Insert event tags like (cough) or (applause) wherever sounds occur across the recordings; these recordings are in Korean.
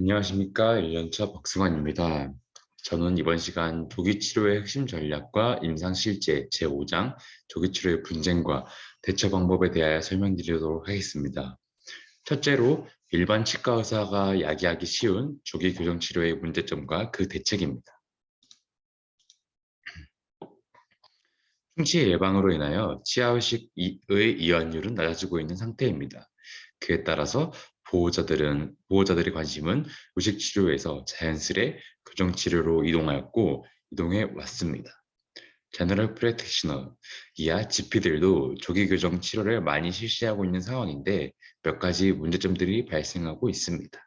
안녕하십니까. 1년차 박승환입니다. 저는 이번 시간 조기치료의 핵심 전략과 임상실제 제5장 조기치료의 분쟁과 대처 방법에 대하여 설명드리도록 하겠습니다. 첫째로 일반 치과 의사가 야기하기 쉬운 조기 교정 치료의 문제점과 그 대책입니다. 충치 예방으로 인하여 치아의식의 이완율은 낮아지고 있는 상태입니다. 그에 따라서 보호자들은 보호자들의 관심은 의식 치료에서 자연스레 교정 치료로 이동하였고 이동해 왔습니다. 제너럴 프랙티셔너 이하 GP들도 조기 교정 치료를 많이 실시하고 있는 상황인데 몇 가지 문제점들이 발생하고 있습니다.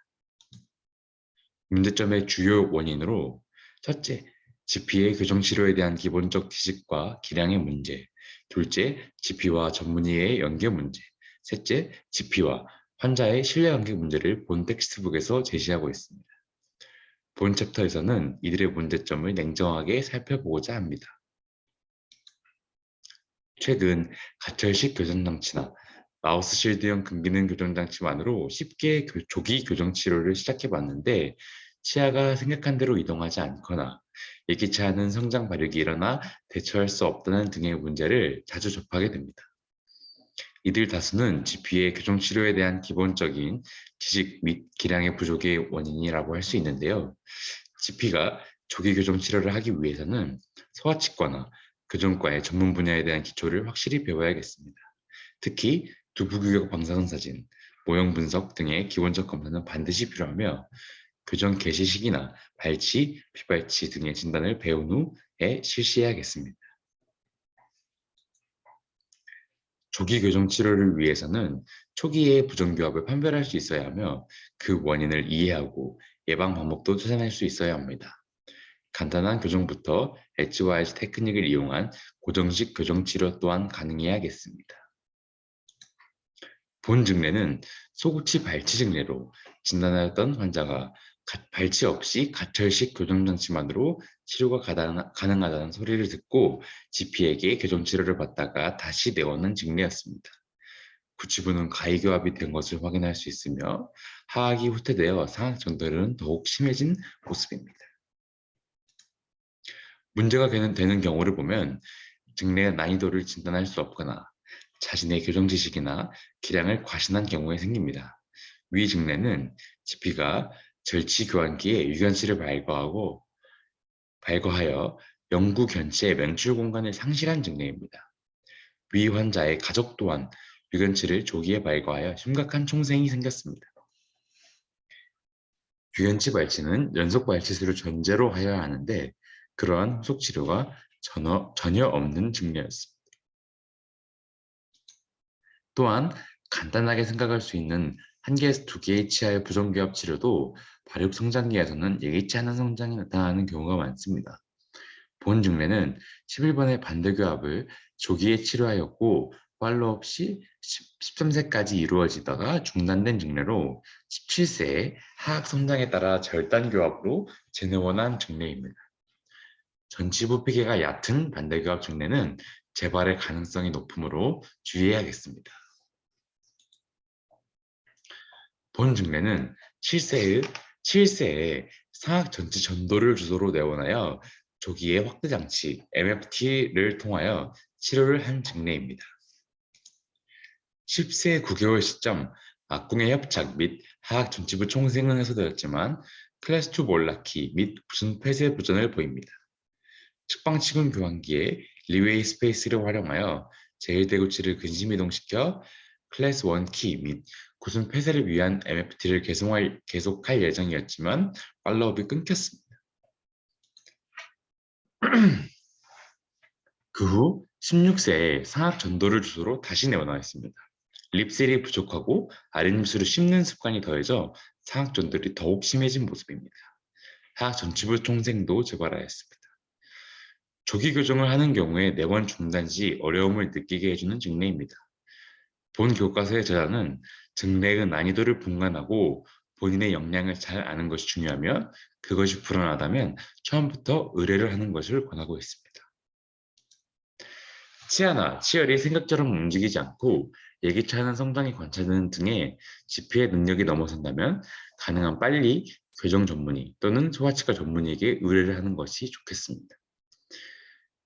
문제점의 주요 원인으로 첫째, GP의 교정 치료에 대한 기본적 지식과 기량의 문제, 둘째, GP와 전문의의 연계 문제, 셋째, GP와 환자의 신뢰관계 문제를 본 텍스트북에서 제시하고 있습니다. 본 챕터에서는 이들의 문제점을 냉정하게 살펴보고자 합니다. 최근 가철식 교정장치나 마우스 실드형 금기능 교정장치만으로 쉽게 조기 교정 치료를 시작해봤는데 치아가 생각한 대로 이동하지 않거나 예기치 않은 성장 발육이 일어나 대처할 수 없다는 등의 문제를 자주 접하게 됩니다. 이들 다수는 GP의 교정 치료에 대한 기본적인 지식 및 기량의 부족의 원인이라고 할 수 있는데요. GP가 조기 교정 치료를 하기 위해서는 소아치과나 교정과의 전문 분야에 대한 기초를 확실히 배워야겠습니다. 특히 두부 규격 방사선 사진, 모형 분석 등의 기본적 검사는 반드시 필요하며 교정 개시 시기나 발치, 비발치 등의 진단을 배운 후에 실시해야겠습니다. 조기 교정 치료를 위해서는 초기에 부정교합을 판별할 수 있어야 하며 그 원인을 이해하고 예방 방법도 찾아낼 수 있어야 합니다. 간단한 교정부터 HYS 테크닉을 이용한 고정식 교정 치료 또한 가능해야겠습니다. 본 증례는 소구치 발치 증례로 진단하였던 환자가 발치 없이 가철식 교정장치만으로 치료가 가능하다는 소리를 듣고 GP에게 교정 치료를 받다가 다시 내오는 증례였습니다. 구치부는 가위교합이 된 것을 확인할 수 있으며 하악이 후퇴되어 상악 전달은 더욱 심해진 모습입니다. 문제가 되는 경우를 보면 증례의 난이도를 진단할 수 없거나 자신의 교정 지식이나 기량을 과신한 경우에 생깁니다. 위 증례는 GP가 절치 교환기에 유견실을 발거하고 발거하여 영구 견체의 명출 공간을 상실한 증례입니다. 위 환자의 가족 또한 유견치를 조기에 발거하여 심각한 총생이 생겼습니다. 유견치 발치는 연속 발치술을 전제로 하여야 하는데 그러한 후속 치료가 전혀, 전혀 없는 증례였습니다. 또한 간단하게 생각할 수 있는 한 개에서 두 개의 치아의 부정교합 치료도 발육 성장기에서는 예기치 않은 성장이 나타나는 경우가 많습니다. 본 증례는 11번의 반대교합을 조기에 치료하였고 팔로업 시 13세까지 이루어지다가 중단된 증례로 17세에 하악 성장에 따라 절단 교합으로 재내원한 증례입니다. 전치부 피계가 얕은 반대교합 증례는 재발의 가능성이 높으므로 주의해야겠습니다. 본 증례는 7세의 7세에 상악 전체 전도를 주소로 내원하여 조기에 확대 장치 MFT를 통하여 치료를 한 증례입니다. 10세 9개월 시점 악궁의 협착 및 하악 전치부 총생은 해소되었지만 클래스2 몰라키 및 부순 폐쇄 부전을 보입니다. 측방치근 교환기에 리웨이 스페이스를 활용하여 제1대구치를 근심 이동시켜 클래스 1키 및 구순 폐쇄를 위한 MFT를 계속할, 계속할 예정이었지만 팔로업이 끊겼습니다. (clears throat) 그 후 16세에 상악 전도를 주소로 다시 내원하였습니다. 립셀이 부족하고 아랫입술을 씹는 습관이 더해져 상악 전도이 더욱 심해진 모습입니다. 하악 전치부 총생도 재발하였습니다. 조기 교정을 하는 경우에 내원 중단 시 어려움을 느끼게 해주는 증례입니다. 본 교과서의 저자는 증례의 난이도를 분간하고 본인의 역량을 잘 아는 것이 중요하며 그것이 불안하다면 처음부터 의뢰를 하는 것을 권하고 있습니다. 치아나 치열이 생각처럼 움직이지 않고 예기치 않은 성장이 관찰되는 등의 GP의 능력이 넘어선다면 가능한 빨리 교정 전문의 또는 소아치과 전문의에게 의뢰를 하는 것이 좋겠습니다.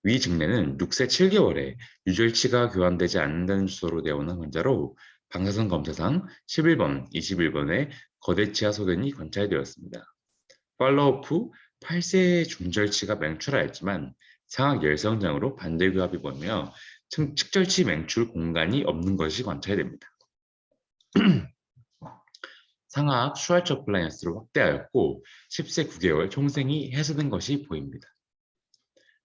위 증례는 6세 7개월에 유절치가 교환되지 않는다는 주소로 되어오는 환자로 방사선 검사상 11번, 21번에 거대치아 소견이 관찰되었습니다. 팔로업 후 8세의 중절치가 맹출하였지만 상악 열성장으로 반대 교합이 보이며 측절치 맹출 공간이 없는 것이 관찰됩니다. 상악 슈알처 플라이언스로 확대하였고 10세 9개월 총생이 해소된 것이 보입니다.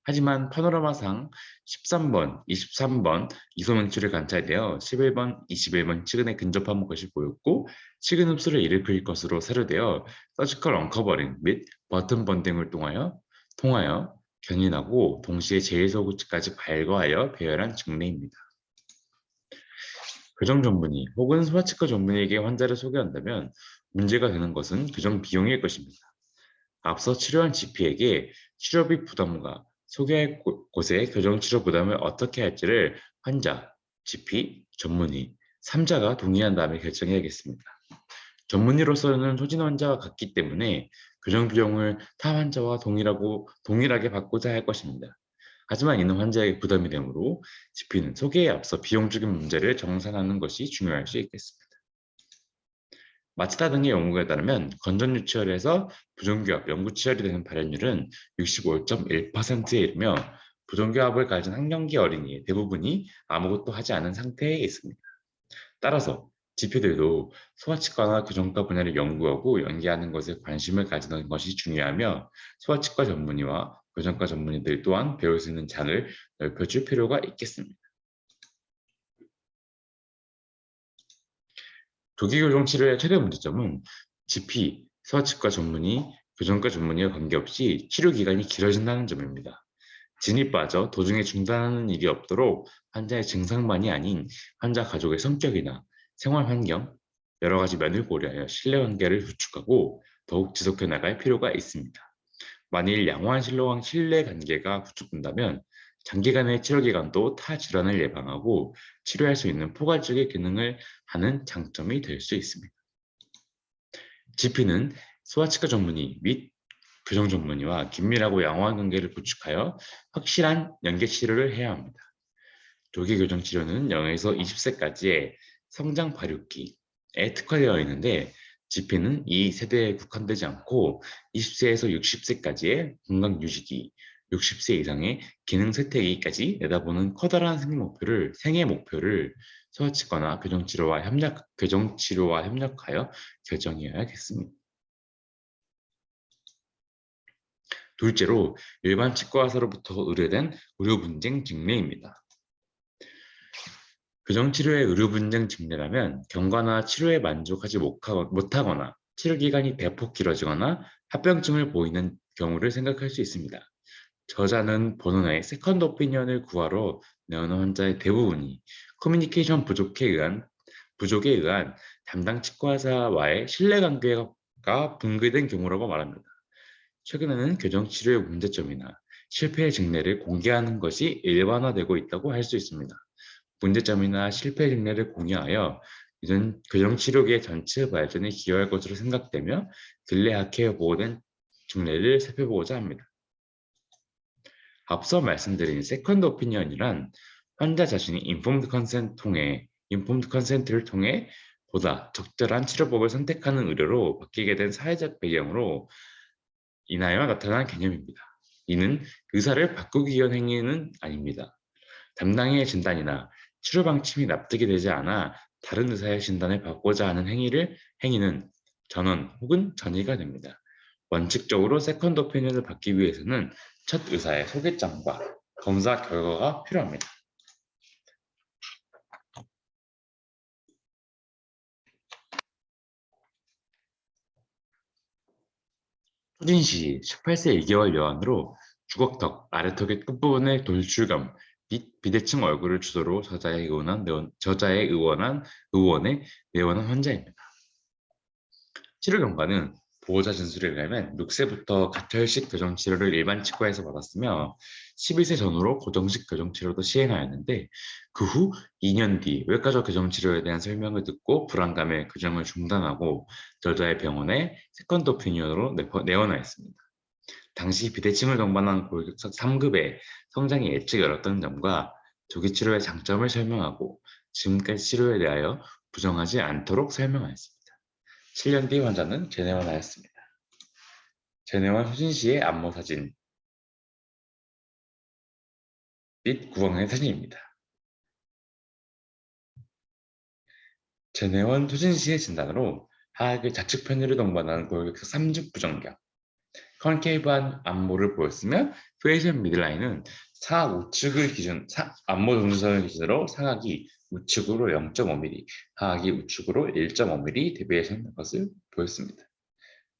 하지만 파노라마상 13번, 23번 이소맹출이 관찰되어 11번, 21번 치근에 근접한 것이 보였고 치근 흡수를 일으킬 것으로 사료되어 서지컬 언커버링 및 버튼 번딩을 통하여 통하여 견인하고 동시에 제일소구치까지 발거하여 배열한 증례입니다. 교정 전문의 혹은 소아치과 전문의에게 환자를 소개한다면 문제가 되는 것은 교정 비용일 것입니다. 앞서 치료한 GP에게 치료비 부담과 소개할 곳에 교정치료 부담을 어떻게 할지를 환자, GP, 전문의, 3자가 동의한 다음에 결정해야겠습니다. 전문의로서는 소진 환자와 같기 때문에 교정 비용을 타 환자와 동일하고 동일하게 받고자 할 것입니다. 하지만 이는 환자에게 부담이 되므로 GP는 소개에 앞서 비용 적인 문제를 정산하는 것이 중요할 수 있겠습니다. 마츠다 등의 연구에 따르면 건전 유치원에서 부정교합, 연구 치열이 되는 발현율은 65.1%에 이르며 부정교합을 가진 학령기 어린이의 대부분이 아무것도 하지 않은 상태에 있습니다. 따라서 지표들도 소아치과나 교정과 분야를 연구하고 연계하는 것에 관심을 가지는 것이 중요하며 소아치과 전문의와 교정과 전문의들 또한 배울 수 있는 장을 넓혀줄 필요가 있겠습니다. 조기교정 치료의 최대 문제점은 GP, 소아치과 전문의, 교정과 전문의와 관계없이 치료 기간이 길어진다는 점입니다. 진이 빠져 도중에 중단하는 일이 없도록 환자의 증상만이 아닌 환자 가족의 성격이나 생활 환경, 여러 가지 면을 고려하여 신뢰관계를 구축하고 더욱 지속해 나갈 필요가 있습니다. 만일 양호한 신뢰관계가 구축된다면 장기간의 치료 기간도 타 질환을 예방하고 치료할 수 있는 포괄적인 기능을 하는 장점이 될 수 있습니다. GP는 소아치과 전문의 및 교정 전문의와 긴밀하고 양호한 관계를 구축하여 확실한 연계 치료를 해야 합니다. 조기 교정 치료는 0에서 20세까지의 성장 발육기에 특화되어 있는데 GP는 이 세대에 국한되지 않고 20세에서 60세까지의 건강 유지기, 60세 이상의 기능 쇠퇴기까지 내다보는 커다란 생애 목표를 생애 목표를 소아치과나 교정 치료와 협력 교정 치료와 협력하여 결정해야겠습니다. 둘째로 일반 치과의사로부터 의뢰된 의료 분쟁 증례입니다. 교정 치료의 의료 분쟁 증례라면 경과나 치료에 만족하지 못하거나 치료 기간이 대폭 길어지거나 합병증을 보이는 경우를 생각할 수 있습니다. 저자는 본원의 세컨드 오피니언을 구하러 내오는 환자의 대부분이 커뮤니케이션 부족에 의한 부족에 의한 담당 치과의사와의 신뢰관계가 붕괴된 경우라고 말합니다. 최근에는 교정치료의 문제점이나 실패의 증례를 공개하는 것이 일반화되고 있다고 할 수 있습니다. 문제점이나 실패 증례를 공유하여 이런 교정치료계 전체 발전에 기여할 것으로 생각되며 근래 학회에 보고된 증례를 살펴보고자 합니다. 앞서 말씀드린 세컨드 오피니언이란 환자 자신이 인폼드 컨센트 통해 인폼드 컨센트를 통해 보다 적절한 치료법을 선택하는 의료로 바뀌게 된 사회적 배경으로 인하여 나타난 개념입니다. 이는 의사를 바꾸기 위한 행위는 아닙니다. 담당의 진단이나 치료 방침이 납득이 되지 않아 다른 의사의 진단을 받고자 하는 행위를 행위는 전원 혹은 전이가 됩니다. 원칙적으로 세컨드 오피니언을 받기 위해서는 첫 의사의 소개장과 검사 결과가 필요합니다. 초진 시 18세 2개월 여한으로 주걱턱, 아래턱의 끝부분의 돌출감, 비, 비대칭 얼굴을 주소로 저자의 의원한 저자의 의원한 의원에 내원한 환자입니다. 치료 경과는 보호자 진술에 의하면 6세부터 가철식 교정 치료를 일반 치과에서 받았으며 11세 전후로 고정식 교정 치료도 시행하였는데 그 후 2년 뒤 외과적 교정 치료에 대한 설명을 듣고 불안감에 교정을 중단하고 여자의 병원에 세컨드 오피니언으로 내원하였습니다. 당시 비대칭을 동반한 골격석 3급의 성장이 예측 어렵다는 점과 조기 치료의 장점을 설명하고 지금까지 치료에 대하여 부정하지 않도록 설명하였습니다. 7년 뒤 환자는 재내원하였습니다. 재내원 효진 씨의 안모 사진 및 구강의 사진입니다. 재내원 효진 씨의 진단으로 하악의 좌측 편의를 동반하는 골격석 3중 부정경, 컨케이브한 안모를 보였으며 페이션 미드라인은 상악 우측을 기준, 사, 안모 동선을 기준으로 상악이 우측으로 0.5mm, 하악이 우측으로 1.5mm 대비해서 있는 것을 보였습니다.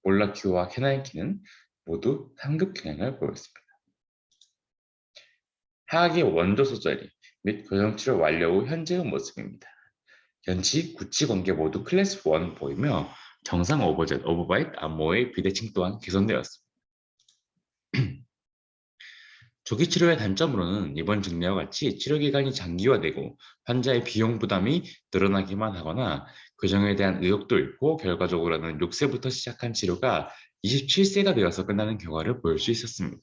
몰라큐와 케나이키는 모두 상급 경향을 보였습니다. 하악의 원조 소절이 및 교정 치료 완료 후 현재의 모습입니다. 현지 구치 관계 모두 클래스 1 보이며 정상 오버젯, 오버바이트, 안모의 비대칭 또한 개선되었습니다. (clears throat) 조기 치료의 단점으로는 이번 증례와 같이 치료 기간이 장기화되고 환자의 비용 부담이 늘어나기만 하거나 교정에 대한 의욕도 잃고 결과적으로는 6세부터 시작한 치료가 27세가 되어서 끝나는 결과를 볼 수 있었습니다.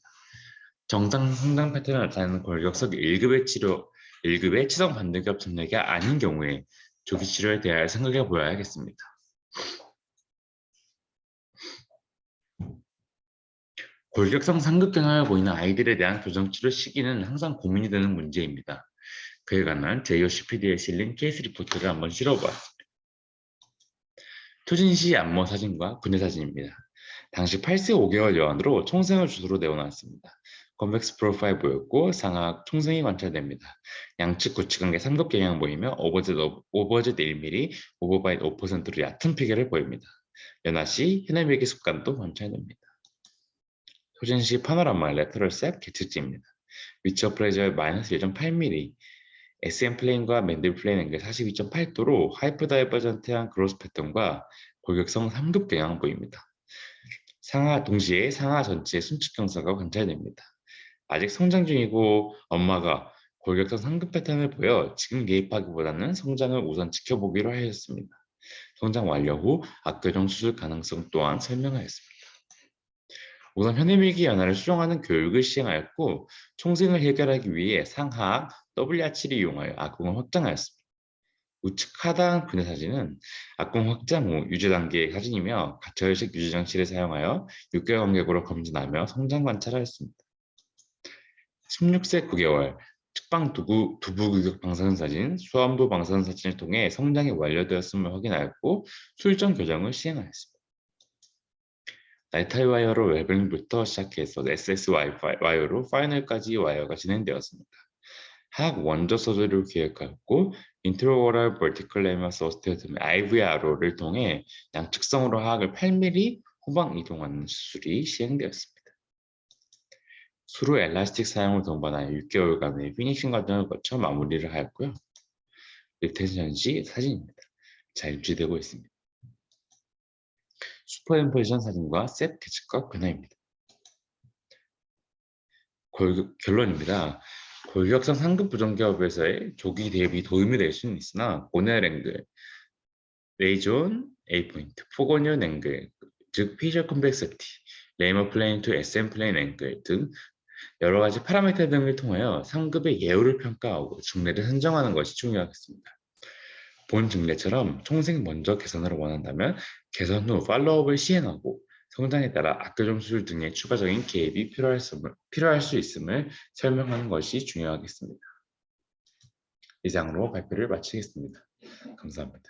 정상 성장 패턴을 나타내는 골격석 1급의 치료, 1급의 치성 반대겹 전략이 아닌 경우에 조기 치료에 대하여 생각해 보아야겠습니다. 골격성 상급 경향을 보이는 아이들에 대한 교정치료 시기는 항상 고민이 되는 문제입니다. 그에 관한 JOCPD에 실린 케이스 리포트를 한번 실어보았습니다. 토진시 안모 사진과 분해 사진입니다. 당시 8세 5개월 여원으로 총생을 주소로 내어놨습니다. 컨벡스 프로파일 보였고 상악 총생이 관찰됩니다. 양측 구측 관계 3급 경향 보이며 오버젯, 오버젯 1mm, 오버바이트 5%로 얕은 피계를 보입니다. 연하시 히나미기 습관도 관찰됩니다. 소진시 파노라마 레터럴 셋 개측지입니다. 위치 어 프레이저 마이너스 1.8mm SM 플레인과 맨들 플레인 앵글 42.8도로 하이퍼 다이버전트한 그로스 패턴과 골격성 3급 경향 보입니다. 상하 동시에 상하 전체의 순측 경사가 관찰됩니다. 아직 성장 중이고 엄마가 골격성 3급 패턴을 보여 지금 개입하기보다는 성장을 우선 지켜보기로 하였습니다. 성장 완료 후 악교정 수술 가능성 또한 설명하였습니다. 우선 현해밀기 연화를 수정하는 교육을 시행하였고 총생을 해결하기 위해 상하 WR7을 이용하여 악공을 확장하였습니다. 우측 하단 분해 사진은 악공 확장 후 유지 단계의 사진이며 가처혈식 유지 장치를 사용하여 6개월 간격으로 검진하며 성장 관찰하였습니다. 16세 9개월 측방 두부, 두부 규격 방사선 사진, 수암도 방사선 사진을 통해 성장이 완료되었음을 확인하였고 출전 교정을 시행하였습니다. 나이타이 와이어로 웨블링부터 시작해서 SS 와이어로 파이널까지 와이어가 진행되었습니다. 학 원조 서술을 기획하였고 인트로오럴 벌티클레마 서스테어드 IVRO를 통해 양측성으로 하악을 8mm 후방 이동하는 수술이 시행되었습니다. 수루 엘라스틱 사용을 동반하여 6개월간의 피니싱 과정을 거쳐 마무리를 하였고요. 리텐션 시 사진입니다. 잘 유지되고 있습니다. 슈퍼엠포지션 사진과 셋 개측과 근화입니다. 골, 결론입니다. 골격성 상급 부정기업에서의 조기 대비 도움이 될 수는 있으나 고넬 앵글, 레이존 A 포인트, 포고니온 앵글, 즉 피셜 컴백시티, 레이머 플레인 투 SM 플레인 앵글 등 여러 가지 파라미터 등을 통하여 상급의 예우를 평가하고 중례를 선정하는 것이 중요하겠습니다. 본 증례처럼 총생 먼저 개선을 원한다면 개선 후 팔로업을 시행하고 성장에 따라 학교 점수 등의 추가적인 개입이 필요할 수, 필요할 수 있음을 설명하는 것이 중요하겠습니다. 이상으로 발표를 마치겠습니다. 감사합니다.